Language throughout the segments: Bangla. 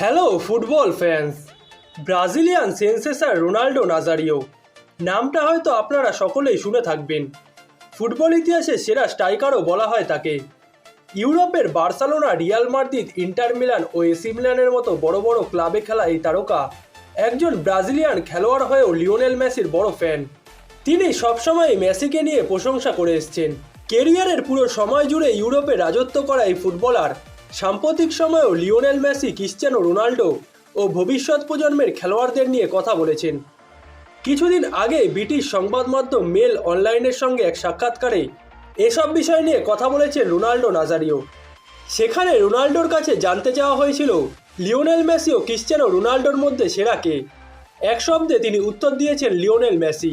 Hello football fans Brazilian sensation Ronaldo Nazario নামটা হয়তো আপনারা সকলেই শুনে থাকবেন। ফুটবল ইতিহাসে সেরা স্ট্রাইকারও বলা হয় তাকে। ইউরোপের Barcelona, Real Madrid, Inter Milan ও এসি মিলানের মতো বড় বড় ক্লাবে খেলা এই তারকা একজন ব্রাজিলিয়ান খেলোয়াড় হয়েও লিওনেল মেসির বড় ফ্যান। তিনি সবসময় মেসিকে নিয়ে প্রশংসা করে এসছেন। কেরিয়ারের পুরো সময় জুড়ে ইউরোপে রাজত্ব করা এই ফুটবলার সাম্প্রতিক সময়েও লিওনেল মেসি, ক্রিশ্চিয়ানো রোনাল্ডো ও ভবিষ্যৎ প্রজন্মের খেলোয়াড়দের নিয়ে কথা বলেছেন। কিছুদিন আগে ব্রিটিশ সংবাদ মাধ্যম মেল অনলাইনের সঙ্গে এক সাক্ষাৎকারে এসব বিষয় নিয়ে কথা বলেছেন রোনাল্ডো নাজারিও। সেখানে রোনাল্ডোর কাছে জানতে চাওয়া হয়েছিল, লিওনেল মেসি ও ক্রিশ্চিয়ানো রোনাল্ডোর মধ্যে সেরা কে? এক শব্দে তিনি উত্তর দিয়েছেন লিওনেল মেসি।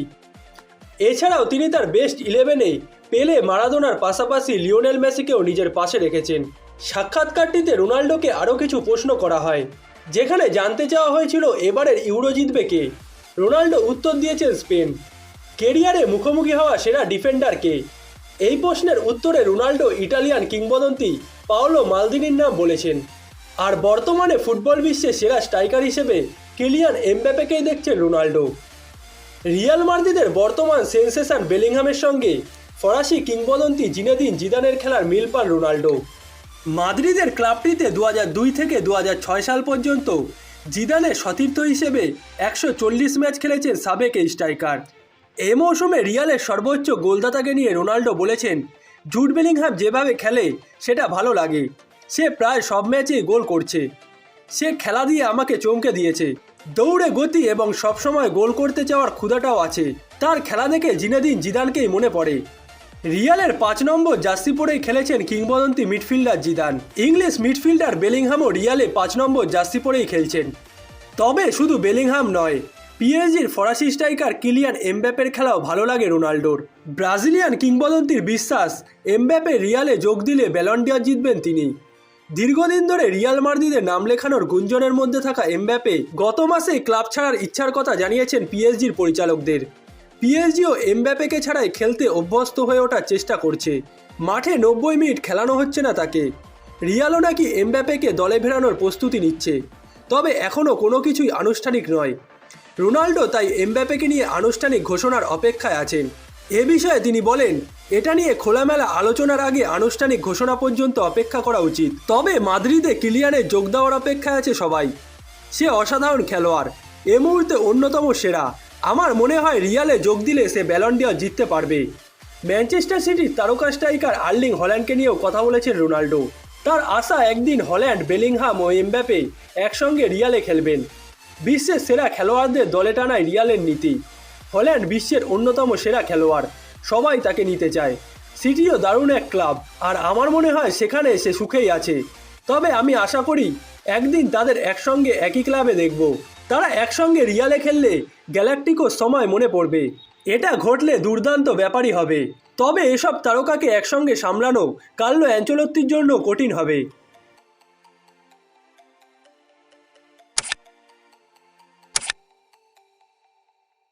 এছাড়াও তিনি তার বেস্ট ইলেভেনে পেলে, মারাদোনার পাশাপাশি লিওনেল মেসিকেও নিজের পাশে রেখেছেন। সাক্ষাৎকারটিতে রোনাল্ডোকে আরও কিছু প্রশ্ন করা হয়, যেখানে জানতে চাওয়া হয়েছিল এবারের ইউরো জিতবে কে। রোনাল্ডো উত্তর দিয়েছেন স্পেন। কেরিয়ারে মুখোমুখি হওয়া সেরা ডিফেন্ডার কে? এই প্রশ্নের উত্তরে রোনাল্ডো ইটালিয়ান কিংবদন্তি পাওলো মালদিনির নাম বলেছেন। আর বর্তমানে ফুটবল বিশ্বে সেরা স্ট্রাইকার হিসেবে কিলিয়ান এমব্যাপেকেই দেখছেন রোনাল্ডো। রিয়াল মাদ্রিদের বর্তমান সেন্সেশন বেলিংহামের সঙ্গে ফরাসি কিংবদন্তি জিনেদিন জিদানের খেলার মিল পান রোনাল্ডো। মাদ্রিদের ক্লাবটিতে দু দুই থেকে দু সাল পর্যন্ত জিদানের সতীর্থ হিসেবে একশো চল্লিশ ম্যাচ খেলেছেন সাবেক এই স্ট্রাইকার। এ মৌসুমে রিয়ালের সর্বোচ্চ গোলদাতাকে নিয়ে রোনাল্ডো বলেছেন জুট বেলিংহাম যেভাবে খেলে, সেটা ভালো লাগে। সে প্রায় সব ম্যাচেই গোল করছে। সে খেলা দিয়ে আমাকে চমকে দিয়েছে। দৌড়ে গতি এবং সবসময় গোল করতে চাওয়ার ক্ষুধাটাও আছে। তার খেলা দেখে জিনেদিন জিদানকেই মনে পড়ে। রিয়ালের পাঁচ নম্বর জার্সি পরেই খেলেছেন কিংবদন্তি মিডফিল্ডার জিদান। ইংলিশ মিডফিল্ডার বেলিংহামও রিয়ালে পাঁচ নম্বর জার্সি পরেই খেলছেন। তবে শুধু বেলিংহাম নয় পিএসজির ফরাসি স্ট্রাইকার কিলিয়ান এমব্যাপের খেলাও ভালো লাগে রোনাল্ডোর। ব্রাজিলিয়ান কিংবদন্তির বিশ্বাস, এমব্যাপে রিয়ালে যোগ দিলে ব্যালন্ডিয়ার জিতবেন তিনি। দীর্ঘদিন ধরে রিয়াল মাদ্রিদের নাম লেখানোর গুঞ্জনের মধ্যে থাকা এমব্যাপে গত মাসে ক্লাব ছাড়ার ইচ্ছার কথা জানিয়েছেন পিএসজির পরিচালকদের। পিএসজিও এমব্যাপেকে ছাড়াই খেলতে অভ্যস্ত হয়ে ওঠার চেষ্টা করছে। মাঠে নব্বই মিনিট খেলানো হচ্ছে না তাকে। রিয়ালও নাকি এমব্যাপেকে দলে ফেরানোর প্রস্তুতি নিচ্ছে। তবে এখনও কোনো কিছুই আনুষ্ঠানিক নয়। রোনাল্ডো তাই এমব্যাপেকে নিয়ে আনুষ্ঠানিক ঘোষণার অপেক্ষায় আছেন। এ বিষয়ে তিনি বলেন, এটা নিয়ে খোলামেলা আলোচনার আগে আনুষ্ঠানিক ঘোষণা পর্যন্ত অপেক্ষা করা উচিত। তবে মাদ্রিদে কিলিয়ানে যোগ দেওয়ার অপেক্ষায় আছে সবাই। সে অসাধারণ খেলোয়াড়। এ মুহূর্তে অন্যতম সেরা। আমার মনে হয় রিয়ালে যোগ দিলে সে ব্যালন্ডিয়া জিততে পারবে। ম্যানচেস্টার সিটির তারকা স্ট্রাইকার আর্লিং হল্যান্ডকে নিয়েও কথা বলেছেন রোনাল্ডো তার আশা একদিন হল্যান্ড, বেলিংহাম ও এমব্যাপে একসঙ্গে রিয়ালে খেলবেন। বিশ্বের সেরা খেলোয়াড়দের দলে টানায় রিয়ালের নীতি। হল্যান্ড বিশ্বের অন্যতম সেরা খেলোয়াড়। সবাই তাকে নিতে চায়। সিটিও দারুণ এক ক্লাব। আর আমার মনে হয় সেখানে সে সুখেই আছে। তবে আমি আশা করি একদিন তাদের একসঙ্গে একই ক্লাবে দেখব। তারা একসঙ্গে রিয়ালে খেললে গ্যালাকটিকো সময় মনে পড়বে। এটা ঘটলে দুর্দান্ত ব্যাপারই হবে। তবে এসব তারকাকে একসঙ্গে সামলানো কার্লো অ্যাঞ্চলত্তির জন্য কঠিন হবে।